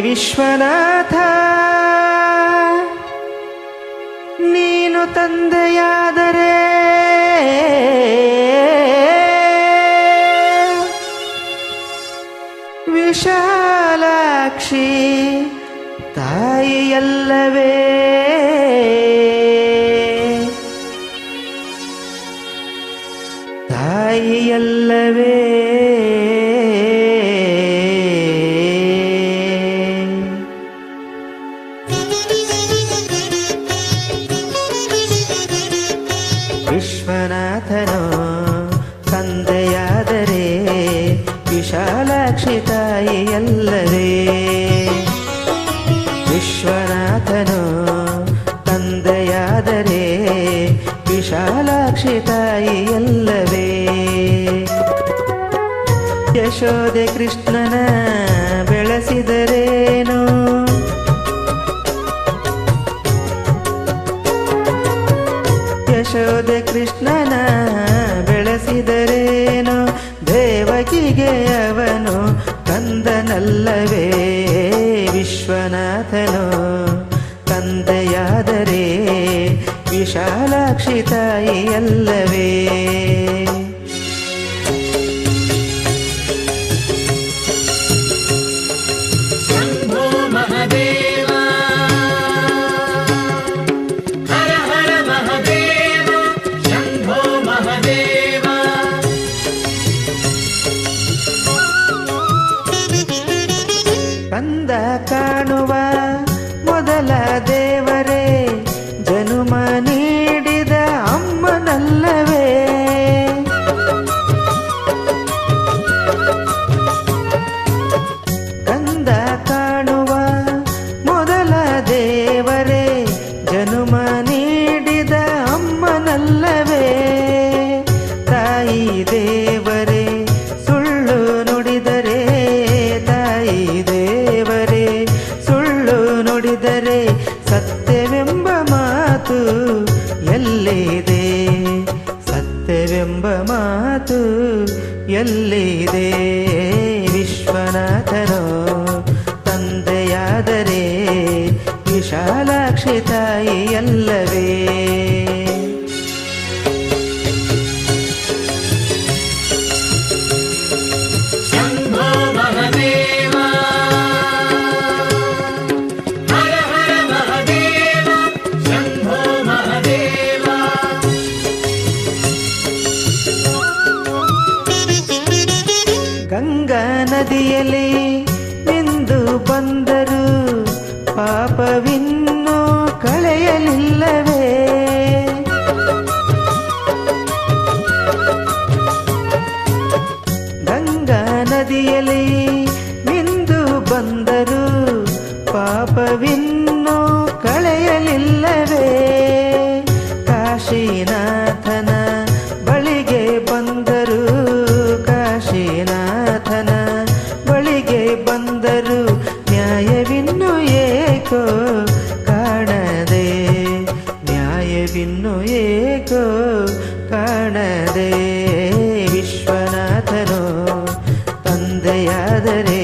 ವಿಶ್ವನಾಥ ನೀನು ತಂದೆಯಾದರೆ ವಿಶಾಲಾಕ್ಷಿ ತಾಯಿಯಲ್ಲವೇ. ತಾಯಿಯಲ್ಲವೇ. ವಿಶಾಲಾಕ್ಷಿ ತಾಯಿಯಲ್ಲವೇ ವಿಶ್ವನಾಥನು ತಂದೆಯಾದರೆ ವಿಶಾಲಾಕ್ಷಿ ತಾಯಿಯಲ್ಲವೇ ಯಶೋದೆ ಕೃಷ್ಣನ ಬೆಳೆಸಿದರೇನು? ಯಶೋದೆ ಕೃಷ್ಣನ ಬೆಳೆಸಿದರೇನು? ದೇವಕಿಗೆ ವಿಶಾಲಾಕ್ಷಿ ತಾಯಿಯಲ್ಲವೇ? ಮಾತು ಎಲ್ಲಿದೆ? ವಿಶ್ವನಾಥನೋ ತಂದೆಯಾದರೆ ವಿಶಾಲಾಕ್ಷಿ ತಾಯಿಯಲ್ಲವೇ? ಪಾಪವಿನ್ನೂ ಕಳೆಯಲಿಲ್ಲವೇ? ಗಂಗಾ ನದಿಯಲ್ಲಿ ನಿಂದು ಬಂದರು ಪಾಪವಿನ್ನೂ ಕಳೆಯಲಿಲ್ಲವೇ? ಕಾಶಿನಾಥನ ಬಳಿಗೆ ಬಂದರು ಕಾಶಿನಾಥನ ಬಳಿಗೆ ಬಂದರು ಕಾಣದೆ ವಿಶ್ವನಾಥನು ತಂದೆಯಾದರೆ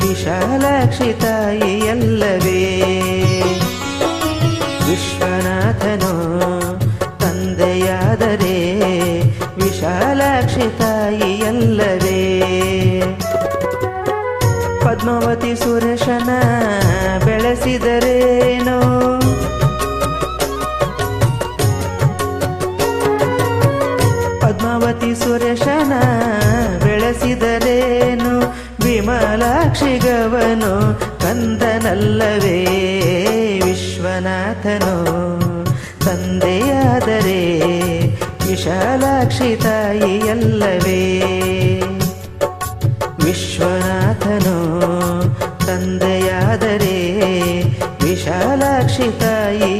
ವಿಶಾಲಾಕ್ಷಿ ತಾಯಿಯಲ್ಲವೇ ವಿಶ್ವನಾಥನು ತಂದೆಯಾದರೆ ವಿಶಾಲಾಕ್ಷಿ ತಾಯಿಯಲ್ಲವೇ ಪದ್ಮಾವತಿ ಸುರೇಶನ ಬೆಳೆಸಿದರೇನೋ? ಸುರೇಶನ ಬೆಳೆಸಿದರೇನು ವಿಮಲಾಕ್ಷಿಗವನು ಕಂದನಲ್ಲವೇ? ವಿಶ್ವನಾಥನು ತಂದೆಯಾದರೆ ವಿಶಾಲಾಕ್ಷಿ ತಾಯಿಯಲ್ಲವೇ? ವಿಶ್ವನಾಥನು ತಂದೆಯಾದರೆ ವಿಶಾಲಾಕ್ಷಿ ತಾಯಿ